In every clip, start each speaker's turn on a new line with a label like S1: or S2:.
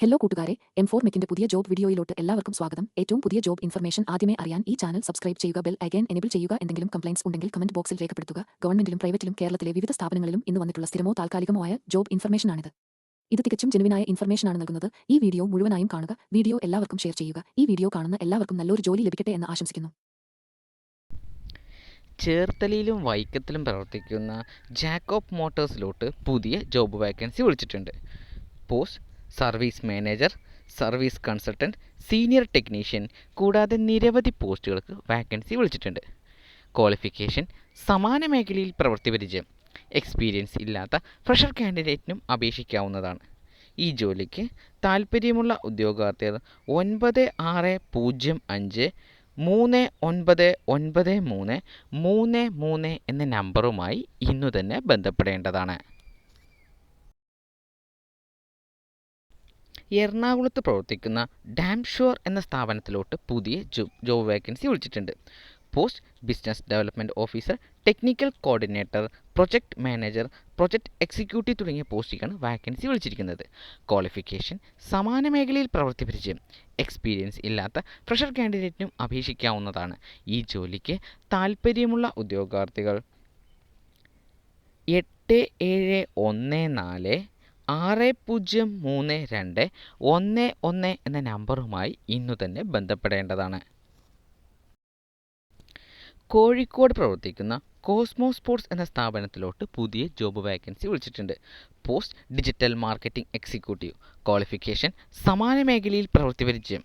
S1: Hello കൂട്ടുകാരെ M four മെക്കിന്റെ പുതിയ job വീഡിയോയിലോട്ട് എല്ലാവർക്കും സ്വാഗതം. ഏറ്റവും പുതിയ ജോബ് ഇൻഫർമേഷൻ ആദ്യമേ അറിയാൻ ഈ ചാനൽ സബ്സ്ക്രൈബ് ചെയ്യുക ബെൽ ഐക്കൻ എനേബിൾ ചെയ്യുക എന്തെങ്കിലും കംപ്ലൈൻസ് ഉണ്ടെങ്കിൽ കമന്റ് ബോക്സിൽ രേഖപ്പെടുത്തുക. ഗവൺമെന്റിലും പ്രൈവറ്റിലും കേരളത്തിലെ വിവിധ സ്ഥാപനങ്ങളിലും ഇന്ന് വന്നിട്ടുള്ള സ്ഥിരമോ താൽക്കാലികമോ ആയ ജോബ് ഇൻഫർമേഷനാണിത്. ഇത് തികച്ചും ജെനുവിനായ ഇൻഫർമേഷനാണ് നൽകുന്നത്. ഈ വീഡിയോ മുഴുവനായും കാണുക വീഡിയോ എല്ലാവർക്കും ഷെയർ ചെയ്യുക. ഈ വീഡിയോ കാണുന്ന എല്ലാവർക്കും നല്ലൊരു ജോലി ലഭിക്കട്ടെ എന്ന് ആശംസിക്കുന്നു.
S2: ചേർത്തലയിലും വൈക്കത്തിലും പ്രവർത്തിക്കുന്ന ജാക്കോബ് മോട്ടോഴ്സിലോട്ട് പുതിയ ജോബ് വാക്കൻസി വിളിച്ചിട്ടുണ്ട്. Post service manager service consultant senior technician കൂടാതെ നിരവധി പോസ്റ്റുകൾക്ക് വാക്കൻസി വിളിച്ചിട്ടുണ്ട്. ക്വാളിഫിക്കേഷൻ സമാന മേഖലയിൽ പ്രവൃത്തി പരിചയം എക്സ്പീരിയൻസ് ഇല്ലാത്ത ഫ്രഷർ കാൻഡിഡേറ്റിനും അപേക്ഷിക്കാവുന്നതാണ്. ഈ ജോലിക്ക് താൽപ്പര്യമുള്ള ഉദ്യോഗാർത്ഥികൾ ഒൻപത് ആറ് പൂജ്യം അഞ്ച് മൂന്ന് ഒൻപത് ഒൻപത് മൂന്ന് മൂന്ന് മൂന്ന് എന്ന നമ്പറുമായി ഇന്നു തന്നെ ബന്ധപ്പെടേണ്ടതാണ്. എറണാകുളത്ത് പ്രവർത്തിക്കുന്ന ഡാം ഷുവർ എന്ന സ്ഥാപനത്തിലോട്ട് പുതിയ ജോബ് വേക്കൻസി വിളിച്ചിട്ടുണ്ട്. Post business development officer technical coordinator project manager project executive തുടങ്ങിയ പോസ്റ്റിലേക്കാണ് വാക്കൻസി വിളിച്ചിരിക്കുന്നത്. ക്വാളിഫിക്കേഷൻ സമാന മേഖലയിൽ പ്രവൃത്തി പരിചയം. എക്സ്പീരിയൻസ് ഇല്ലാത്ത ഫ്രഷർ കാൻഡിഡേറ്റിനും അപേക്ഷിക്കാവുന്നതാണ്. ഈ ജോലിക്ക് താൽപ്പര്യമുള്ള ഉദ്യോഗാർത്ഥികൾ എട്ട് ഏഴ് ഒന്ന് നാല് ആറ് പൂജ്യം മൂന്ന് രണ്ട് ഒന്ന് ഒന്ന് എന്ന നമ്പറുമായി ഇന്നു തന്നെ ബന്ധപ്പെടേണ്ടതാണ്. കോഴിക്കോട് പ്രവർത്തിക്കുന്ന കോസ്മോ സ്പോർട്സ് എന്ന സ്ഥാപനത്തിലോട്ട് പുതിയ ജോബ് വാക്കൻസി വിളിച്ചിട്ടുണ്ട്. Post digital marketing executive. Qualification സമാന മേഖലയിൽ പ്രവൃത്തി പരിചയം.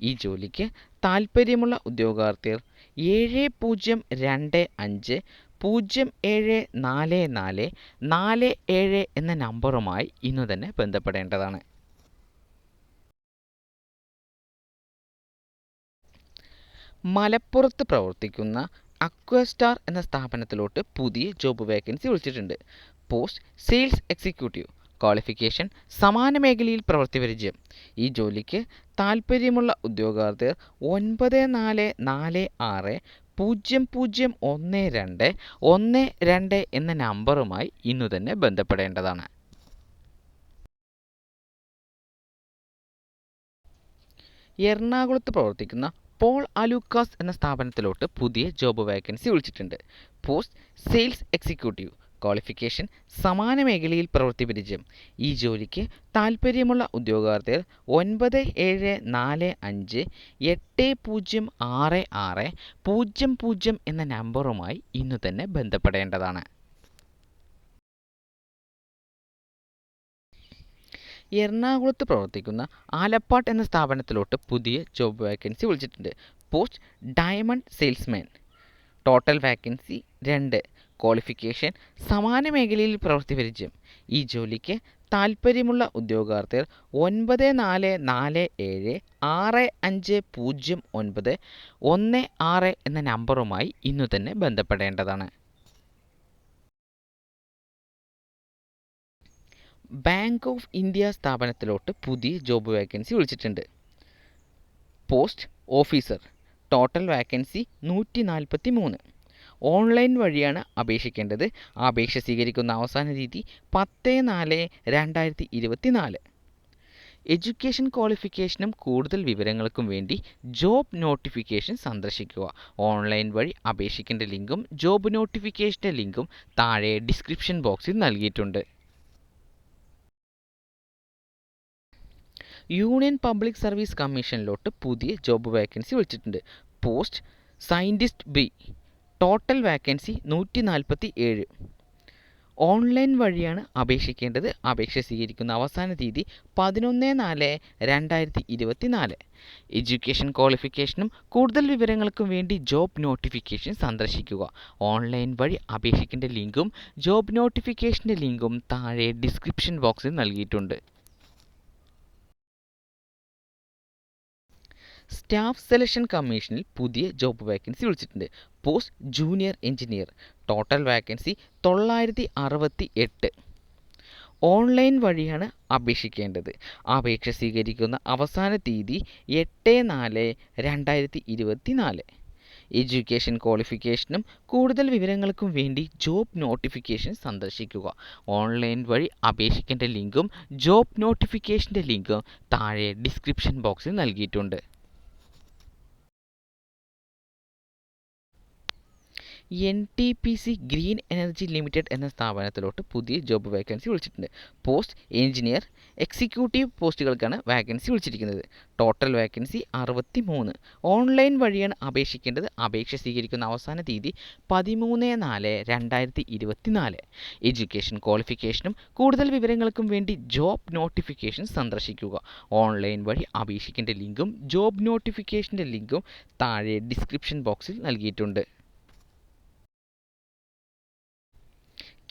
S2: ഈ ജോലിക്ക് താൽപ്പര്യമുള്ള ഉദ്യോഗാർത്ഥികൾ ഏഴ് പൂജ്യം രണ്ട് അഞ്ച് പൂജ്യം ഏഴ് നാല് നാല് നാല് ഏഴ് എന്ന നമ്പറുമായി ഇന്നു തന്നെ ബന്ധപ്പെടേണ്ടതാണ്. മലപ്പുറത്ത് പ്രവർത്തിക്കുന്ന അക്വസ്റ്റാർ എന്ന സ്ഥാപനത്തിലോട്ട് പുതിയ ജോബ് വേക്കൻസി വിളിച്ചിട്ടുണ്ട്. പോസ്റ്റ് സെയിൽസ് എക്സിക്യൂട്ടീവ് ക്വാളിഫിക്കേഷൻ സമാന മേഖലയിൽ പ്രവൃത്തി പരിചയം. ഈ ജോലിക്ക് താൽപ്പര്യമുള്ള ഉദ്യോഗാർത്ഥികൾ ഒൻപത് നാല് നാല് ആറ് പൂജ്യം പൂജ്യം ഒന്ന് രണ്ട് ഒന്ന് രണ്ട് എന്ന നമ്പറുമായി ഇന്നു തന്നെ ബന്ധപ്പെടേണ്ടതാണ്. എറണാകുളത്ത് പ്രവർത്തിക്കുന്ന പോൾ അലൂക്കാസ് എന്ന സ്ഥാപനത്തിലോട്ട് പുതിയ ജോബ് വേക്കൻസി വിളിച്ചിട്ടുണ്ട്. പോസ്റ്റ് സെയിൽസ് എക്സിക്യൂട്ടീവ് ക്വാളിഫിക്കേഷൻ സമാന മേഖലയിൽ പ്രവൃത്തി പരിചയം ഈ ജോലിക്ക് താൽപ്പര്യമുള്ള ഉദ്യോഗാർത്ഥികൾ ഒൻപത് ഏഴ് നാല് അഞ്ച് എട്ട് പൂജ്യം ആറ് ആറ് പൂജ്യം പൂജ്യം എന്ന നമ്പറുമായി ഇന്നു തന്നെ ബന്ധപ്പെടേണ്ടതാണ്. എറണാകുളത്ത് പ്രവർത്തിക്കുന്ന ആലപ്പാട്ട് എന്ന സ്ഥാപനത്തിലോട്ട് പുതിയ ജോബ് വാക്കൻസി വിളിച്ചിട്ടുണ്ട്. Post diamond salesman. Total vacancy രണ്ട്. ക്വാളിഫിക്കേഷൻ സമാന മേഖലയിൽ പ്രവൃത്തി പരിചയം. ഈ ജോലിക്ക് താൽപ്പര്യമുള്ള ഉദ്യോഗാർത്ഥികൾ ഒൻപത് നാല് നാല് ഏഴ് ആറ് അഞ്ച് പൂജ്യം ഒൻപത് ഒന്ന് ആറ് എന്ന നമ്പറുമായി ഇന്നു തന്നെ ബന്ധപ്പെടേണ്ടതാണ്. ബാങ്ക് ഓഫ് ഇന്ത്യ സ്ഥാപനത്തിലോട്ട് പുതിയ ജോബ് വേക്കൻസി വിളിച്ചിട്ടുണ്ട്. പോസ്റ്റ് ഓഫീസർ ടോട്ടൽ വാക്കൻസി നൂറ്റി നാൽപ്പത്തി മൂന്ന് ഓൺലൈൻ വഴിയാണ് അപേക്ഷിക്കേണ്ടത്. അപേക്ഷ സ്വീകരിക്കുന്ന അവസാന തീയതി പത്ത് നാല് രണ്ടായിരത്തി ഇരുപത്തി നാല് എഡ്യൂക്കേഷൻ ക്വാളിഫിക്കേഷനും കൂടുതൽ വിവരങ്ങൾക്കും വേണ്ടി ജോബ് നോട്ടിഫിക്കേഷൻ സന്ദർശിക്കുക. ഓൺലൈൻ വഴി അപേക്ഷിക്കേണ്ട ലിങ്കും ജോബ് നോട്ടിഫിക്കേഷന്റെ ലിങ്കും താഴെ ഡിസ്ക്രിപ്ഷൻ ബോക്സിൽ നൽകിയിട്ടുണ്ട്. യൂണിയൻ പബ്ലിക് സർവീസ് കമ്മീഷനിലോട്ട് പുതിയ ജോബ് വേക്കൻസി വിളിച്ചിട്ടുണ്ട്. Post scientist B. Total vacancy നൂറ്റി നാൽപ്പത്തി ഏഴ് ഓൺലൈൻ വഴിയാണ് അപേക്ഷിക്കേണ്ടത്. അപേക്ഷ സ്വീകരിക്കുന്ന അവസാന തീയതി പതിനൊന്ന് നാല് രണ്ടായിരത്തി ഇരുപത്തി നാല് എഡ്യൂക്കേഷൻ ക്വാളിഫിക്കേഷനും കൂടുതൽ വിവരങ്ങൾക്കും വേണ്ടി ജോബ് നോട്ടിഫിക്കേഷൻ സന്ദർശിക്കുക. ഓൺലൈൻ വഴി അപേക്ഷിക്കേണ്ട ലിങ്കും ജോബ് നോട്ടിഫിക്കേഷന്റെ ലിങ്കും താഴെ ഡിസ്ക്രിപ്ഷൻ ബോക്സിൽ നൽകിയിട്ടുണ്ട്. സ്റ്റാഫ് സെലക്ഷൻ കമ്മീഷനിൽ പുതിയ ജോബ് വേക്കൻസി വിളിച്ചിട്ടുണ്ട്. Post junior engineer. Total vacancy തൊള്ളായിരത്തി അറുപത്തി എട്ട് ഓൺലൈൻ വഴിയാണ് അപേക്ഷിക്കേണ്ടത്. അപേക്ഷ സ്വീകരിക്കുന്ന അവസാന തീയതി എട്ട് നാല് രണ്ടായിരത്തി ഇരുപത്തി നാല് എഡ്യൂക്കേഷൻ ക്വാളിഫിക്കേഷനും കൂടുതൽ വിവരങ്ങൾക്കും വേണ്ടി ജോബ് നോട്ടിഫിക്കേഷൻ സന്ദർശിക്കുക. ഓൺലൈൻ വഴി അപേക്ഷിക്കേണ്ട ലിങ്കും ജോബ് നോട്ടിഫിക്കേഷന്റെ ലിങ്കും താഴെ ഡിസ്ക്രിപ്ഷൻ ബോക്സിൽ നൽകിയിട്ടുണ്ട്. N T P C green energy limited എന്ന സ്ഥാപനത്തിലോട്ട് പുതിയ ജോബ് വേക്കൻസി വിളിച്ചിട്ടുണ്ട്. പോസ്റ്റ് എഞ്ചിനീയർ എക്സിക്യൂട്ടീവ് പോസ്റ്റുകൾക്കാണ് വാക്കൻസി വിളിച്ചിരിക്കുന്നത്. ടോട്ടൽ വാക്കൻസി അറുപത്തി മൂന്ന് ഓൺലൈൻ വഴിയാണ് അപേക്ഷിക്കേണ്ടത്. അപേക്ഷ സ്വീകരിക്കുന്ന അവസാന തീയതി പതിമൂന്ന് നാല് രണ്ടായിരത്തി ഇരുപത്തി നാല് എഡ്യൂക്കേഷൻ ക്വാളിഫിക്കേഷനും കൂടുതൽ വിവരങ്ങൾക്കും വേണ്ടി ജോബ് നോട്ടിഫിക്കേഷൻ സന്ദർശിക്കുക. ഓൺലൈൻ വഴി അപേക്ഷിക്കേണ്ട ലിങ്കും ജോബ് നോട്ടിഫിക്കേഷന്റെ ലിങ്കും താഴെ ഡിസ്ക്രിപ്ഷൻ ബോക്സിൽ നൽകിയിട്ടുണ്ട്.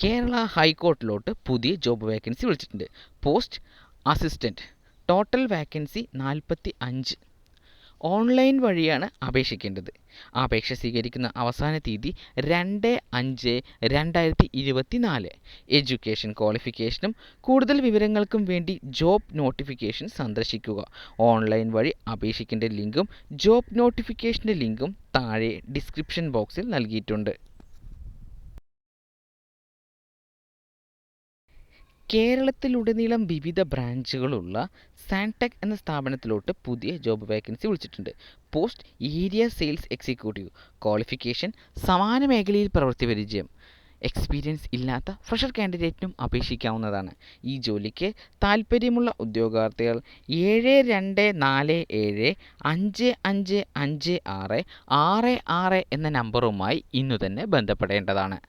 S2: കേരള ഹൈക്കോർട്ടിലോട്ട് പുതിയ ജോബ് വേക്കൻസി വിളിച്ചിട്ടുണ്ട്. പോസ്റ്റ് അസിസ്റ്റന്റ് ടോട്ടൽ വേക്കൻസി നാൽപ്പത്തി അഞ്ച് ഓൺലൈൻ വഴിയാണ് അപേക്ഷിക്കേണ്ടത്. അപേക്ഷ സ്വീകരിക്കുന്ന അവസാന തീയതി രണ്ട് അഞ്ച് രണ്ടായിരത്തി ഇരുപത്തി നാല് എഡ്യൂക്കേഷൻ ക്വാളിഫിക്കേഷനും കൂടുതൽ വിവരങ്ങൾക്കും വേണ്ടി ജോബ് നോട്ടിഫിക്കേഷൻ സന്ദർശിക്കുക. ഓൺലൈൻ വഴി അപേക്ഷിക്കേണ്ട ലിങ്കും ജോബ് നോട്ടിഫിക്കേഷന്റെ ലിങ്കും താഴെ ഡിസ്ക്രിപ്ഷൻ ബോക്സിൽ നൽകിയിട്ടുണ്ട്. കേരളത്തിലുടനീളം വിവിധ ബ്രാഞ്ചുകളുള്ള സാൻടെക് എന്ന സ്ഥാപനത്തിലോട്ട് പുതിയ ജോബ് വേക്കൻസി വിളിച്ചിട്ടുണ്ട്. Post area sales executive qualification സമാന മേഖലയിൽ പ്രവൃത്തി പരിചയം എക്സ്പീരിയൻസ് ഇല്ലാത്ത ഫ്രഷർ കാൻഡിഡേറ്റിനും അപേക്ഷിക്കാവുന്നതാണ്. ഈ ജോലിക്ക് താൽപ്പര്യമുള്ള ഉദ്യോഗാർത്ഥികൾ ഏഴ് രണ്ട് നാല് ഏഴ് അഞ്ച് അഞ്ച് അഞ്ച് ആറ് ആറ് ആറ് എന്ന നമ്പറുമായി ഇന്നു തന്നെ ബന്ധപ്പെടേണ്ടതാണ്.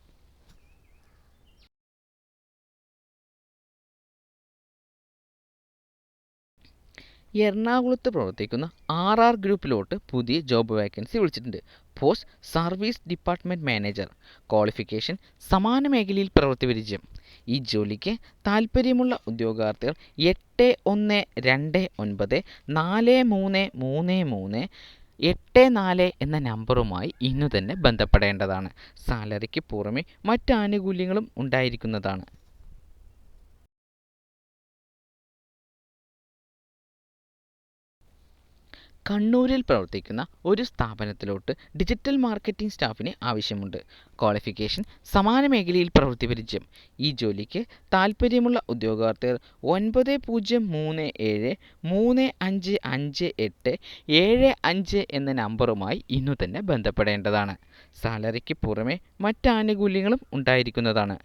S2: എറണാകുളത്ത് പ്രവർത്തിക്കുന്ന ആർ ആർ ഗ്രൂപ്പിലോട്ട് പുതിയ ജോബ് വേക്കൻസി വിളിച്ചിട്ടുണ്ട്. Post service department manager. Qualification സമാന മേഖലയിൽ പ്രവൃത്തി പരിചയം ഈ ജോലിക്ക് താൽപ്പര്യമുള്ള ഉദ്യോഗാർത്ഥികൾ എട്ട് ഒന്ന് രണ്ട് ഒൻപത് നാല് മൂന്ന് മൂന്ന് മൂന്ന് എട്ട് നാല് എന്ന നമ്പറുമായി ഇന്നു തന്നെ ബന്ധപ്പെടേണ്ടതാണ്. സാലറിക്ക് പുറമെ മറ്റ് ആനുകൂല്യങ്ങളും ഉണ്ടായിരിക്കുന്നതാണ്. കണ്ണൂരിൽ പ്രവർത്തിക്കുന്ന ഒരു സ്ഥാപനത്തിലോട്ട് ഡിജിറ്റൽ മാർക്കറ്റിംഗ് സ്റ്റാഫിന് ആവശ്യമുണ്ട്. ക്വാളിഫിക്കേഷൻ സമാന മേഖലയിൽ പ്രവൃത്തി പരിചയം. ഈ ജോലിക്ക് താൽപ്പര്യമുള്ള ഉദ്യോഗാർത്ഥികൾ ഒൻപത് പൂജ്യം മൂന്ന് ഏഴ് മൂന്ന് അഞ്ച് അഞ്ച് എട്ട് ഏഴ് അഞ്ച് എന്ന നമ്പറുമായി ഇന്നു തന്നെ ബന്ധപ്പെടേണ്ടതാണ്. സാലറിക്ക് പുറമെ മറ്റാനുകൂല്യങ്ങളും ഉണ്ടായിരിക്കുന്നതാണ്.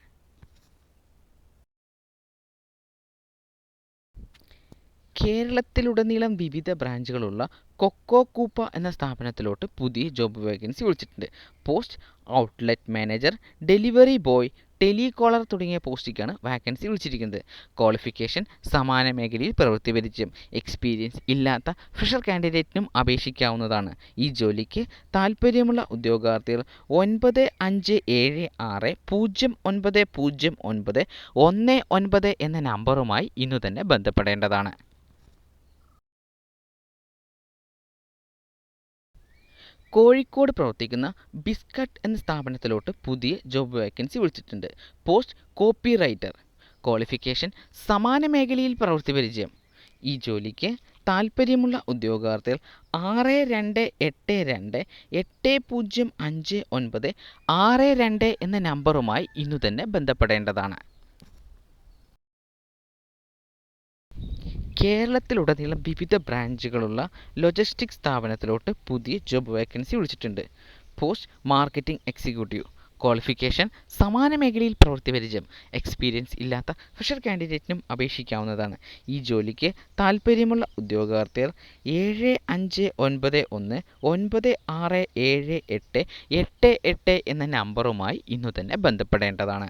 S2: കേരളത്തിലുടനീളം വിവിധ ബ്രാഞ്ചുകളുള്ള കൊക്കോ കൂപ്പ എന്ന സ്ഥാപനത്തിലോട്ട് പുതിയ ജോബ് വേക്കൻസി വിളിച്ചിട്ടുണ്ട്. Post outlet manager delivery boy telecaller തുടങ്ങിയ പോസ്റ്റിക്കാണ് വാക്കൻസി വിളിച്ചിരിക്കുന്നത്. ക്വാളിഫിക്കേഷൻ സമാന മേഖലയിൽ പ്രവൃത്തി പരിചയം എക്സ്പീരിയൻസ് ഇല്ലാത്ത ഫ്രഷർ കാൻഡിഡേറ്റിനും അപേക്ഷിക്കാവുന്നതാണ്. ഈ ജോലിക്ക് താൽപ്പര്യമുള്ള ഉദ്യോഗാർത്ഥികൾ ഒൻപത് അഞ്ച് ഏഴ് ആറ് പൂജ്യം ഒൻപത് പൂജ്യം ഒൻപത് ഒന്ന് ഒൻപത് എന്ന നമ്പറുമായി ഇന്നു തന്നെ ബന്ധപ്പെടേണ്ടതാണ്. കോഴിക്കോട് പ്രവർത്തിക്കുന്ന ബിസ്കട്ട് എന്ന സ്ഥാപനത്തിലോട്ട് പുതിയ ജോബ് വേക്കൻസി വിളിച്ചിട്ടുണ്ട്. പോസ്റ്റ് കോപ്പി റൈറ്റർ ക്വാളിഫിക്കേഷൻ സമാന മേഖലയിൽ പ്രവൃത്തി പരിചയം. ഈ ജോലിക്ക് താൽപ്പര്യമുള്ള ഉദ്യോഗാർത്ഥികൾ ആറ് രണ്ട് എട്ട് രണ്ട് എട്ട് പൂജ്യം അഞ്ച് ഒൻപത് ആറ് രണ്ട് എന്ന നമ്പറുമായി ഇന്നു തന്നെ ബന്ധപ്പെടേണ്ടതാണ്. കേരളത്തിലുടനീളം വിവിധ ബ്രാഞ്ചുകളുള്ള ലോജിസ്റ്റിക് സ്ഥാപനത്തിലോട്ട് പുതിയ ജോബ് വേക്കൻസി വിളിച്ചിട്ടുണ്ട്. പോസ്റ്റ് മാർക്കറ്റിംഗ് എക്സിക്യൂട്ടീവ് ക്വാളിഫിക്കേഷൻ സമാന മേഖലയിൽ പ്രവൃത്തി പരിചയം എക്സ്പീരിയൻസ് ഇല്ലാത്ത ഫ്രഷർ കാൻഡിഡേറ്റിനും അപേക്ഷിക്കാവുന്നതാണ്. ഈ ജോലിക്ക് താൽപ്പര്യമുള്ള ഉദ്യോഗാർത്ഥികൾ ഏഴ് അഞ്ച് ഒൻപത് ഒന്ന് ഒൻപത് ആറ് ഏഴ് എട്ട് എട്ട് എട്ട് എന്ന നമ്പറുമായി ഇന്നു തന്നെ ബന്ധപ്പെടേണ്ടതാണ്.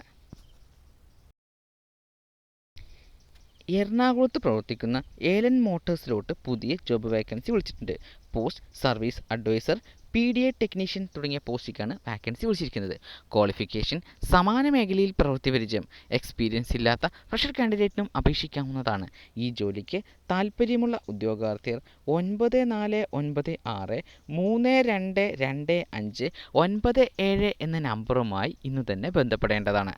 S2: എറണാകുളത്ത് പ്രവർത്തിക്കുന്ന ഏലൻ മോട്ടോഴ്സിലോട്ട് പുതിയ ജോബ് വേക്കൻസി വിളിച്ചിട്ടുണ്ട്. Post service advisor P D A technician തുടങ്ങിയ പോസ്റ്റിക്കാണ് വാക്കൻസി വിളിച്ചിരിക്കുന്നത്. ക്വാളിഫിക്കേഷൻ സമാന മേഖലയിൽ പ്രവൃത്തി പരിചയം എക്സ്പീരിയൻസ് ഇല്ലാത്ത ഫ്രഷർ കാൻഡിഡേറ്റിനും അപേക്ഷിക്കാവുന്നതാണ്. ഈ ജോലിക്ക് താൽപ്പര്യമുള്ള ഉദ്യോഗാർത്ഥികൾ ഒൻപത് നാല് ഒൻപത് ആറ് മൂന്ന് രണ്ട് രണ്ട് അഞ്ച് ഒൻപത് ഏഴ് എന്ന നമ്പറുമായി ഇന്ന് തന്നെ ബന്ധപ്പെടേണ്ടതാണ്.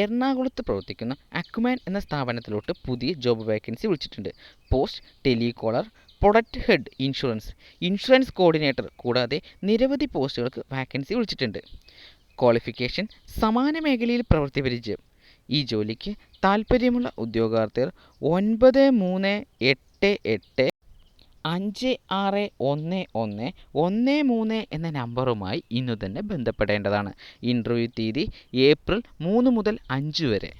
S2: എറണാകുളത്ത് പ്രവർത്തിക്കുന്ന അക്മാൻ എന്ന സ്ഥാപനത്തിലോട്ട് പുതിയ ജോബ് വേക്കൻസി വിളിച്ചിട്ടുണ്ട്. Post telecaller product head insurance insurance coordinator കൂടാതെ നിരവധി പോസ്റ്റുകൾക്ക് വാക്കൻസി വിളിച്ചിട്ടുണ്ട്. ക്വാളിഫിക്കേഷൻ സമാന മേഖലയിൽ പ്രവൃത്തി പരിചയം. ഈ ജോലിക്ക് താൽപ്പര്യമുള്ള ഉദ്യോഗാർത്ഥികൾ ഒൻപത് മൂന്ന് എട്ട് എട്ട് അഞ്ച് ആറ് ഒന്ന് ഒന്ന് ഒന്ന് മൂന്ന് എന്ന നമ്പറുമായി ഇന്നു തന്നെ ബന്ധപ്പെടേണ്ടതാണ്. ഇന്റർവ്യൂ തീയതി ഏപ്രിൽ മൂന്ന് മുതൽ അഞ്ച് വരെ.